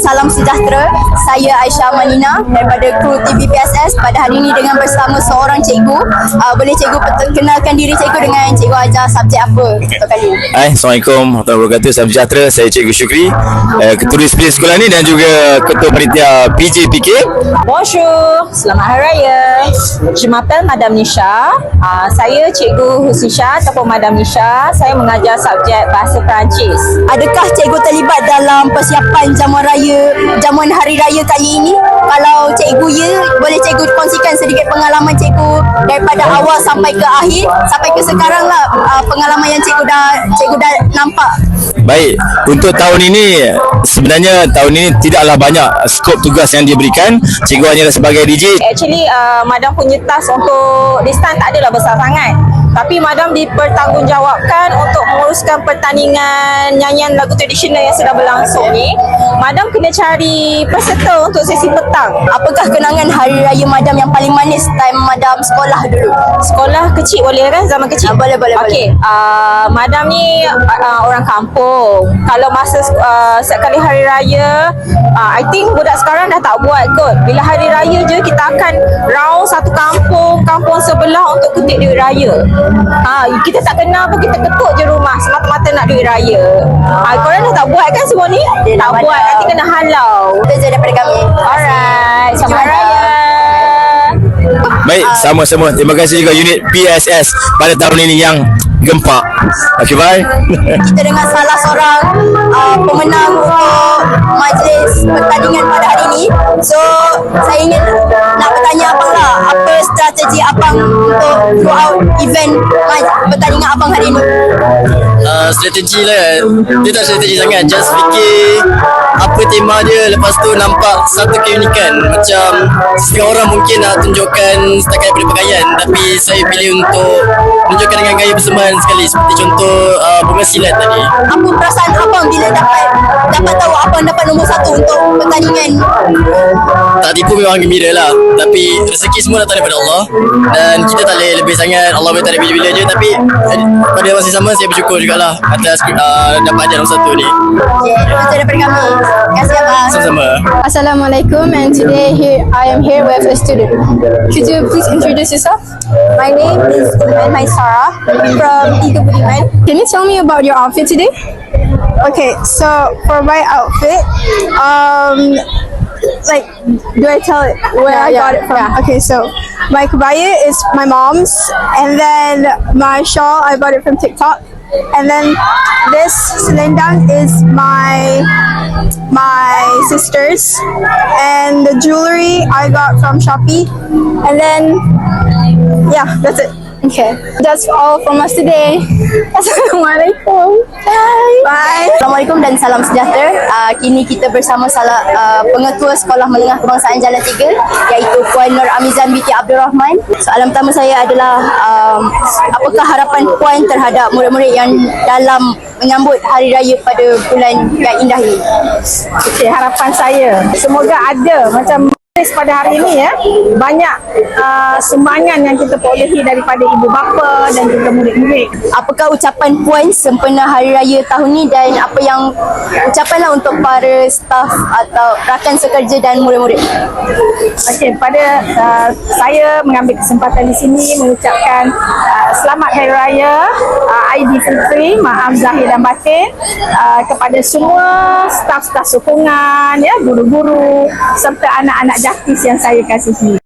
salam sejahtera. Saya Aisyah Manina daripada kru TVPSS pada hari ini dengan bersama seorang cikgu. Uh, boleh cikgu perkenalkan diri cikgu dengan cikgu ajar subjek apa untuk kali ini? Hai, Assalamualaikum warahmatullahi wabarakatuh. Salam sejahtera. Saya Cikgu Syukri, uh, Ketua Disiplin sekolah ni dan juga Ketua Panitia PJPK. Bonjour, selamat hari raya. Je m'appelle Madame Nisha. Uh, saya Cikgu Husisha ataupun Madame Nisha. Saya mengajar subjek Bahasa Perancis. Adakah cikgu terlibat dalam persiapan jamuan raya, jamuan hari raya kali ini? Kalau cikgu ya, boleh cikgu kongsikan sedikit pengalaman cikgu daripada awal sampai ke akhir, sampai ke sekarang lah uh, pengalaman yang cikgu dah cikgu dah nampak. Baik, untuk tahun ini sebenarnya tahun ini tidaklah banyak skop tugas yang diberikan. Cikgu hanyalah sebagai DJ. Actually, uh, Madam punya task untuk this time tak adalah besar sangat. Tapi Madam dipertanggungjawabkan untuk menguruskan pertandingan nyanyian lagu tradisional yang sedang berlangsung ni. Madam kena cari peserta untuk sesi petang. Apakah kenangan hari raya madam yang paling manis time madam sekolah dulu? Sekolah kecil boleh kan zaman kecil? Ah, boleh, boleh, Okey, uh, madam ni uh, orang kampung. Kalau masa uh, setiap kali hari raya, uh, I think budak sekarang dah tak buat kot. Bila hari raya je kita akan round satu kampung, kampung sebelah untuk kutip duit raya. Ha, kita tak kenal pun kita ketuk je rumah semata-mata nak duit raya. Ha, korang dah tak buat kan semua ni? Dia tak buat, madam. nanti kena halau. Itu je daripada kami. Alright, selamat hari raya. Baik, sama-sama. Terima kasih juga unit PSS pada tahun ini yang gempak. Okay, bye. Kita dengan salah seorang uh, pemenang untuk majlis pertandingan pada hari ini. So, saya ingin nak bertanya abang lah, apa strategi abang untuk throughout event maj- pertandingan abang hari ini? uh, strategi lah dia tak strategi sangat just fikir apa tema dia lepas tu nampak satu keunikan macam setengah orang mungkin nak tunjukkan setakat daripada pakaian tapi saya pilih untuk tunjukkan dengan gaya persembahan sekali seperti contoh uh, bunga silat tadi Apa perasaan abang bila dapat dapat tahu abang dapat nombor satu untuk pertandingan? tak tipu memang gembira lah tapi rezeki semua datang daripada Allah dan kita tak boleh lebih sangat Allah boleh tak ada bila-bila je tapi eh, pada masa yang sama saya bersyukur jugalah atas uh, dapat ajar nombor satu ni Okay, itu daripada kami. Terima kasih abang. sama-sama Assalamualaikum and today here I am here with a student. Could you please introduce yourself? My name is Iman Maisara from Budiman. Can you tell me about your outfit today? Okay, so for my outfit, um, like, do I tell it where Yeah, I yeah, got it from? yeah. Okay, so my kabaya is my mom's, and then my shawl I bought it from TikTok, and then this selendang is my my sister's, and the jewelry I got from Shopee, and then yeah, that's it. Okay, that's all from us today. Assalamualaikum. Bye. Bye. Assalamualaikum dan salam sejahtera. Uh, kini kita bersama salah uh, pengetua Sekolah Menengah Kebangsaan Jalan Tiga iaitu Puan Nur Amizan binti Abdul Rahman. Soalan pertama saya adalah um, apakah harapan Puan terhadap murid-murid yang dalam menyambut Hari Raya pada bulan yang indah ini? Okey, harapan saya semoga ada macam pada hari ini ya banyak uh, sumbangan yang kita perolehi daripada ibu bapa dan juga murid-murid. Apakah ucapan Puan sempena Hari Raya tahun ini dan apa yang ucapanlah untuk para staf atau rakan sekerja dan murid-murid? Okey, pada uh, saya mengambil kesempatan di sini mengucapkan uh, selamat hari raya uh, Aidilfitri, maaf zahir dan batin uh, kepada semua staf-staf sokongan ya, guru-guru serta anak-anak jaktis yang saya kasihi.